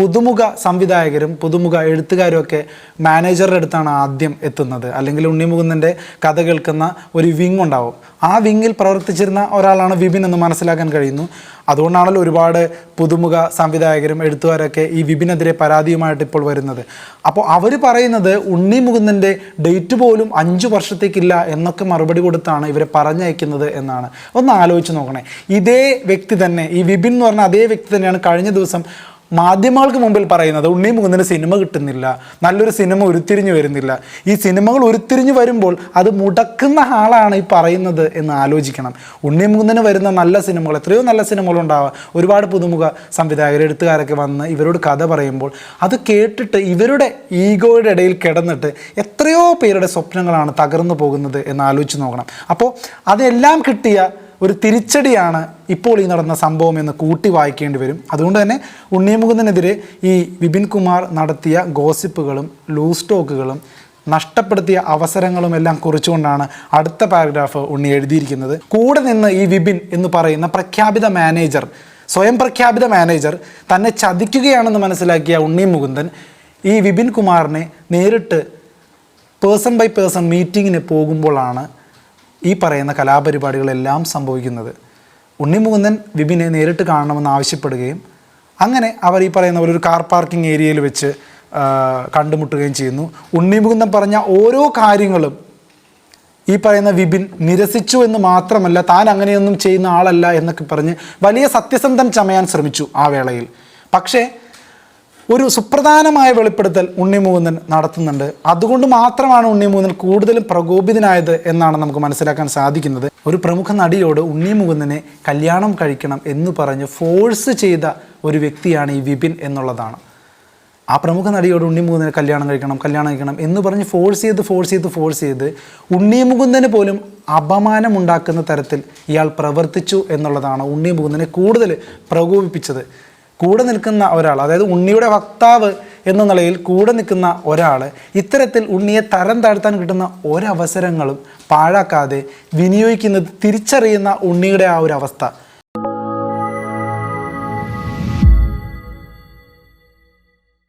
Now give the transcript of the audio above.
പുതുമുഖ സംവിധായകരും പുതുമുഖ എഴുത്തുകാരും ഒക്കെ മാനേജറുടെ അടുത്താണ് ആദ്യം എത്തുന്നത്. അല്ലെങ്കിൽ ഉണ്ണിമുകുന്ദന്റെ കഥ കേൾക്കുന്ന ഒരു വിങ് ഉണ്ടാവും. ആ വിങ്ങിൽ പ്രവർത്തിച്ചിരുന്ന ഒരാളാണ് വിപിൻ എന്ന് മനസ്സിലാക്കാൻ കഴിയുന്നു. അതുകൊണ്ടാണല്ലോ ഒരുപാട് പുതുമുഖ സംവിധായകരും എഴുത്തുകാരൊക്കെ ഈ വിപിനെതിരെ പരാതിയുമായിട്ട് ഇപ്പോൾ വരുന്നത്. അപ്പോൾ അവർ പറയുന്നത് ഉണ്ണി മുകുന്ദന്റെ ഡേറ്റ് പോലും അഞ്ച് വർഷത്തേക്കില്ല എന്നൊക്കെ മറുപടി കൊടുത്താണ് ഇവരെ പറഞ്ഞയക്കുന്നത് എന്നാണ്. ഒന്ന് ആലോചിച്ച് നോക്കണേ. ഇതേ വ്യക്തി തന്നെ ഈ വിപിൻ എന്ന് പറഞ്ഞ അതേ വ്യക്തി തന്നെയാണ് കഴിഞ്ഞ ദിവസം മാധ്യമങ്ങൾക്ക് മുമ്പിൽ പറയുന്നത് ഉണ്ണി മുകുന്ദന് സിനിമ കിട്ടുന്നില്ല നല്ലൊരു സിനിമ ഉരുത്തിരിഞ്ഞു വരുന്നില്ല. ഈ സിനിമകൾ ഉരുത്തിരിഞ്ഞു വരുമ്പോൾ അത് മുടക്കുന്ന ആളാണ് ഈ പറയുന്നത് എന്ന് ആലോചിക്കണം. ഉണ്ണി മുകുന്ദന് വരുന്ന നല്ല സിനിമകൾ എത്രയോ നല്ല സിനിമകൾ ഒരുപാട് പുതുമുഖ സംവിധായകർ എഴുത്തുകാരൊക്കെ വന്ന് ഇവരോട് കഥ പറയുമ്പോൾ അത് കേട്ടിട്ട് ഇവരുടെ ഈഗോയുടെ ഇടയിൽ കിടന്നിട്ട് എത്രയോ പേരുടെ സ്വപ്നങ്ങളാണ് തകർന്നു പോകുന്നത് എന്ന് ആലോചിച്ച് നോക്കണം. അപ്പോൾ അതെല്ലാം കിട്ടിയ ഒരു തിരിച്ചടിയാണ് ഇപ്പോൾ ഈ നടന്ന സംഭവം എന്ന് കൂട്ടി വായിക്കേണ്ടി വരും. അതുകൊണ്ട് തന്നെ ഉണ്ണിമുകുന്ദനെതിരെ ഈ വിപിൻ കുമാർ നടത്തിയ ഗോസിപ്പുകളും ലൂസ് ടോക്കുകളും നഷ്ടപ്പെടുത്തിയ അവസരങ്ങളും എല്ലാം കുറിച്ചുകൊണ്ടാണ് അടുത്ത പാരഗ്രാഫ് ഉണ്ണി എഴുതിയിരിക്കുന്നത്. കൂടെ നിന്ന് ഈ വിപിൻ എന്ന് പറയുന്ന പ്രഖ്യാപിത മാനേജർ സ്വയം പ്രഖ്യാപിത മാനേജർ തന്നെ ചതിക്കുകയാണെന്ന് മനസ്സിലാക്കിയ ഉണ്ണി മുകുന്ദൻ ഈ വിപിൻ കുമാറിനെ നേരിട്ട് പേഴ്സൺ ബൈ പേഴ്സൺ മീറ്റിങ്ങിന് പോകുമ്പോഴാണ് ഈ പറയുന്ന കലാപരിപാടികളെല്ലാം സംഭവിക്കുന്നത്. ഉണ്ണിമുകുന്ദൻ വിപിനെ നേരിട്ട് കാണണമെന്ന് ആവശ്യപ്പെടുകയും അങ്ങനെ അവർ ഈ പറയുന്ന പോലെ ഒരു കാർ പാർക്കിംഗ് ഏരിയയിൽ വെച്ച് കണ്ടുമുട്ടുകയും ചെയ്യുന്നു. ഉണ്ണിമുകുന്ദൻ പറഞ്ഞ ഓരോ കാര്യങ്ങളും ഈ പറയുന്ന വിപിൻ നിരസിച്ചു എന്ന് മാത്രമല്ല താൻ അങ്ങനെയൊന്നും ചെയ്യുന്ന ആളല്ല എന്നൊക്കെ പറഞ്ഞ് വലിയ സത്യസന്ധം ചമയാൻ ശ്രമിച്ചു ആ വേളയിൽ. പക്ഷേ ഒരു സുപ്രധാനമായ വെളിപ്പെടുത്തൽ ഉണ്ണിമുകുന്ദൻ നടത്തുന്നുണ്ട്. അതുകൊണ്ട് മാത്രമാണ് ഉണ്ണിമുകുന്ദൻ കൂടുതലും പ്രകോപിതനായത് എന്നാണ് നമുക്ക് മനസ്സിലാക്കാൻ സാധിക്കുന്നത്. ഒരു പ്രമുഖ നടിയോട് ഉണ്ണിമുകുന്ദനെ കല്യാണം കഴിക്കണം എന്ന് പറഞ്ഞ് ഫോഴ്സ് ചെയ്ത ഒരു വ്യക്തിയാണ് ഈ വിപിൻ എന്നുള്ളതാണ്. ആ പ്രമുഖ നടിയോട് ഉണ്ണിമുകുന്ദനെ കല്യാണം കഴിക്കണം കല്യാണം കഴിക്കണം എന്ന് പറഞ്ഞ് ഫോഴ്സ് ചെയ്ത് ഫോഴ്സ് ചെയ്ത് ഫോഴ്സ് ചെയ്ത് ഉണ്ണിമുകുന്ദന് പോലും അപമാനമുണ്ടാക്കുന്ന തരത്തിൽ ഇയാൾ പ്രവർത്തിച്ചു എന്നുള്ളതാണ് ഉണ്ണിമുകുന്ദനെ കൂടുതൽ പ്രകോപിപ്പിച്ചത്. കൂടെ നിൽക്കുന്ന ഒരാൾ അതായത് ഉണ്ണിയുടെ വക്താവ് എന്ന നിലയിൽ കൂടെ നിൽക്കുന്ന ഒരാൾ ഇത്തരത്തിൽ ഉണ്ണിയെ തരം താഴ്ത്താൻ കിട്ടുന്ന ഒരവസരങ്ങളും പാഴാക്കാതെ വിനിയോഗിക്കുന്നത് തിരിച്ചറിയുന്ന ഉണ്ണിയുടെ ആ ഒരു അവസ്ഥ.